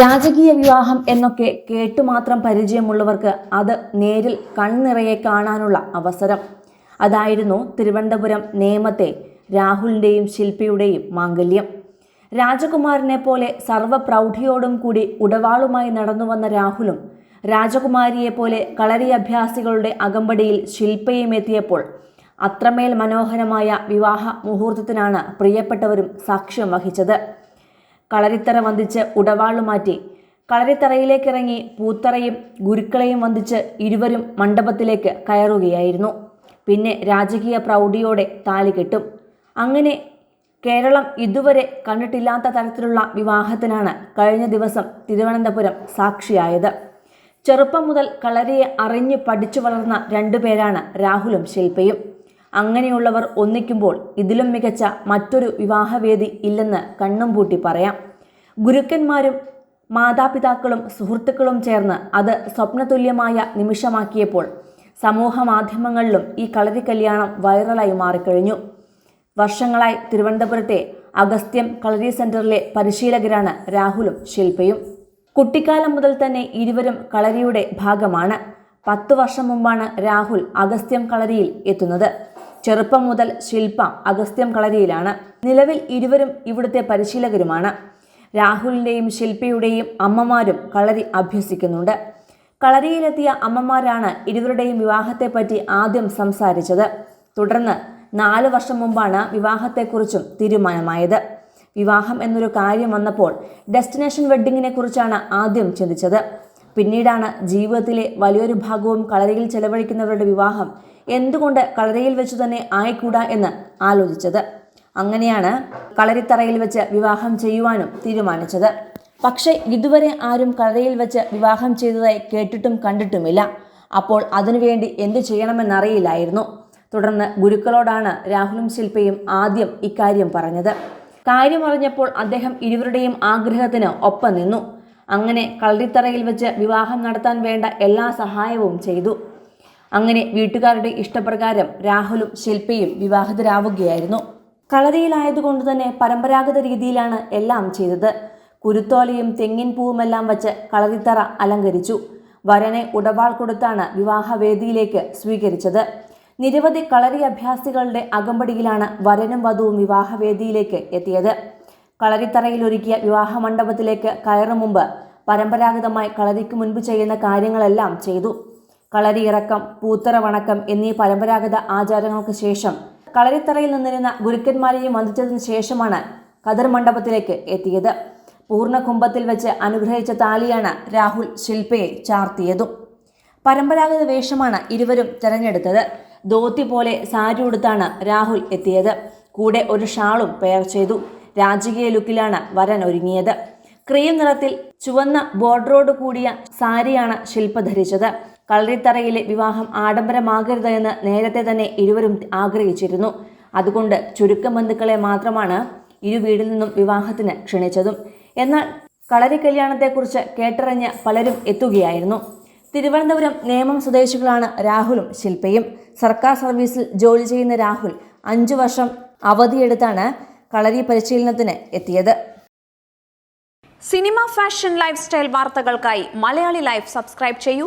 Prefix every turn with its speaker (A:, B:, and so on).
A: രാജകീയ വിവാഹം എന്നൊക്കെ കേട്ടുമാത്രം പരിചയമുള്ളവർക്ക് അത് നേരിൽ കൺനിറയെ കാണാനുള്ള അവസരം. അതായിരുന്നു തിരുവനന്തപുരം നേമത്തെ രാഹുലിന്റെയും ശില്പിയുടെയും മാംഗല്യം. രാജകുമാരനെ പോലെ സർവപ്രൗഢിയോടും കൂടി ഉടവാളുമായി നടന്നു വന്ന രാഹുലും രാജകുമാരിയെപ്പോലെ കളരി അഭ്യാസികളുടെ അകമ്പടിയിൽ ശില്പയും എത്തിയപ്പോൾ അത്രമേൽ മനോഹരമായ വിവാഹ മുഹൂർത്തത്തിനാണ് പ്രിയപ്പെട്ടവരും സാക്ഷ്യം വഹിച്ചത്. കളരിത്തറ വന്ദിച്ച് ഉടവാളു മാറ്റി. കളരിത്തറയിലേക്കിറങ്ങി പൂത്തറയും ഗുരുക്കളെയും വന്ദിച്ച് ഇരുവരും മണ്ഡപത്തിലേക്ക് കയറുകയായിരുന്നു. പിന്നെ രാജകീയ പ്രൗഢിയോടെ താലി കെട്ടും. അങ്ങനെ കേരളം ഇതുവരെ കണ്ടിട്ടില്ലാത്ത തരത്തിലുള്ള വിവാഹത്തിനാണ് കഴിഞ്ഞ ദിവസം തിരുവനന്തപുരം സാക്ഷിയായത്. ചെറുപ്പം മുതൽ കളരിയെ അറിഞ്ഞു പഠിച്ചു വളർന്ന രണ്ടുപേരാണ് രാഹുലും ശില്പയും. അങ്ങനെയുള്ളവർ ഒന്നിക്കുമ്പോൾ ഇതിലും മികച്ച മറ്റൊരു വിവാഹവേദി ഇല്ലെന്ന് കണ്ണും പൂട്ടി പറയാം. ഗുരുക്കന്മാരും മാതാപിതാക്കളും സുഹൃത്തുക്കളും ചേർന്ന് അത് സ്വപ്നതുല്യമായ നിമിഷമാക്കിയപ്പോൾ സമൂഹ മാധ്യമങ്ങളിലും ഈ കളരി കല്യാണം വൈറലായി മാറിക്കഴിഞ്ഞു. വർഷങ്ങളായി തിരുവനന്തപുരത്തെ അഗസ്ത്യം കളരി സെന്ററിലെ പരിശീലകരാണ് രാഹുലും ശില്പയും. കുട്ടിക്കാലം മുതൽ തന്നെ ഇരുവരും കളരിയുടെ ഭാഗമാണ്. പത്തു വർഷം മുമ്പാണ് രാഹുൽ അഗസ്ത്യം കളരിയിൽ എത്തുന്നത്. ചെറുപ്പം മുതൽ ശില്പ അഗസ്ത്യം കളരിയിലാണ്. നിലവിൽ ഇരുവരും ഇവിടുത്തെ പരിശീലകരുമാണ്. രാഹുലിന്റെയും ശില്പയുടെയും അമ്മമാരും കളരി അഭ്യസിക്കുന്നുണ്ട്. കളരിയിലെത്തിയ അമ്മമാരാണ് ഇരുവരുടെയും വിവാഹത്തെപ്പറ്റി ആദ്യം സംസാരിച്ചത്. തുടർന്ന് നാല് വർഷം മുമ്പാണ് വിവാഹത്തെക്കുറിച്ചും തീരുമാനമായത്. വിവാഹം എന്നൊരു കാര്യം വന്നപ്പോൾ ഡെസ്റ്റിനേഷൻ വെഡ്ഡിങ്ങിനെ കുറിച്ചാണ് ആദ്യം ചിന്തിച്ചത്. പിന്നീടാണ് ജീവിതത്തിലെ വലിയൊരു ഭാഗവും കളരിയിൽ ചെലവഴിക്കുന്നവരുടെ വിവാഹം എന്തുകൊണ്ട് കളരിയിൽ വെച്ച് തന്നെ ആയിക്കൂടാ എന്ന് ആലോചിച്ചത്. അങ്ങനെയാണ് കളരിത്തറയിൽ വെച്ച് വിവാഹം ചെയ്യുവാനും തീരുമാനിച്ചത്. പക്ഷേ ഇതുവരെ ആരും കളരിയിൽ വെച്ച് വിവാഹം ചെയ്തതായി കേട്ടിട്ടും കണ്ടിട്ടുമില്ല. അപ്പോൾ അതിനുവേണ്ടി എന്തു ചെയ്യണമെന്നറിയില്ലായിരുന്നു. തുടർന്ന് ഗുരുക്കളോടാണ് രാഹുലും ശില്പയും ആദ്യം ഇക്കാര്യം പറഞ്ഞത്. കാര്യമറിഞ്ഞപ്പോൾ അദ്ദേഹം ഇരുവരുടെയും ആഗ്രഹത്തിന് ഒപ്പം നിന്നു. അങ്ങനെ കളരിത്തറയിൽ വെച്ച് വിവാഹം നടത്താൻ വേണ്ട എല്ലാ സഹായവും ചെയ്തു. അങ്ങനെ വീട്ടുകാരുടെ ഇഷ്ടപ്രകാരം രാഹുലും ശില്പയും വിവാഹിതരാവുകയായിരുന്നു. കളരിയിലായതുകൊണ്ട് തന്നെ പരമ്പരാഗത രീതിയിലാണ് എല്ലാം ചെയ്തത്. കുരുത്തോലയും തെങ്ങിൻ പൂവുമെല്ലാം വച്ച് കളരിത്തറ അലങ്കരിച്ചു. വരനെ ഉടവാൾ കൊടുത്താണ് വിവാഹവേദിയിലേക്ക് സ്വീകരിച്ചത്. നിരവധി കളരി അഭ്യാസികളുടെ അകമ്പടിയിലാണ് വരനും വധുവും വിവാഹവേദിയിലേക്ക് എത്തിയത്. കളരിത്തറയിൽ ഒരുക്കിയ വിവാഹ മണ്ഡപത്തിലേക്ക് കയറും മുമ്പ് പരമ്പരാഗതമായി കളരിക്ക് മുൻപ് ചെയ്യുന്ന കാര്യങ്ങളെല്ലാം ചെയ്തു. കളരി ഇറക്കം പൂത്തറ വണക്കം എന്നീ പരമ്പരാഗത ആചാരങ്ങൾക്ക് ശേഷം കളരിത്തറയിൽ നിന്നിരുന്ന ഗുരുക്കന്മാരെയും വന്ദിച്ചതിന് ശേഷമാണ് കതിർ മണ്ഡപത്തിലേക്ക് എത്തിയത്. പൂർണ കുംഭത്തിൽ വെച്ച് അനുഗ്രഹിച്ച താലിയാണ് രാഹുൽ ശില്പയെ ചാർത്തിയതും. പരമ്പരാഗത വേഷമാണ് ഇരുവരും തിരഞ്ഞെടുത്തത്. ധോത്തി പോലെ സാരി ഉടുത്താണ് രാഹുൽ എത്തിയത്. കൂടെ ഒരു ഷാളും പെയർ ചെയ്തു. രാജകീയ ലുക്കിലാണ് വരൻ ഒരുങ്ങിയത്. ക്രീം നിറത്തിൽ ചുവന്ന ബോർഡറോട് കൂടിയ സാരിയാണ് ശില്പ ധരിച്ചത്. കളരിത്തറയിലെ വിവാഹം ആഡംബരമാകരുത് എന്ന് നേരത്തെ തന്നെ ഇരുവരും ആഗ്രഹിച്ചിരുന്നു. അതുകൊണ്ട് ചുരുക്കം ബന്ധുക്കളെ മാത്രമാണ് ഇരു വീടിൽ നിന്നും വിവാഹത്തിന് ക്ഷണിച്ചതും. എന്നാൽ കളരി കല്യാണത്തെക്കുറിച്ച് കേട്ടറിഞ്ഞ് പലരും എത്തുകയായിരുന്നു. തിരുവനന്തപുരം നേമം സ്വദേശികളാണ് രാഹുലും ശില്പയും. സർക്കാർ സർവീസിൽ ജോലി ചെയ്യുന്ന രാഹുൽ അഞ്ചു വർഷം അവധിയെടുത്താണ് കളരി പരിശീലനത്തിന് എത്തിയത്.
B: സിനിമ ഫാഷൻ ലൈഫ് സ്റ്റൈൽ വാർത്തകൾക്കായി മലയാളി ലൈഫ് സബ്സ്ക്രൈബ് ചെയ്യൂ.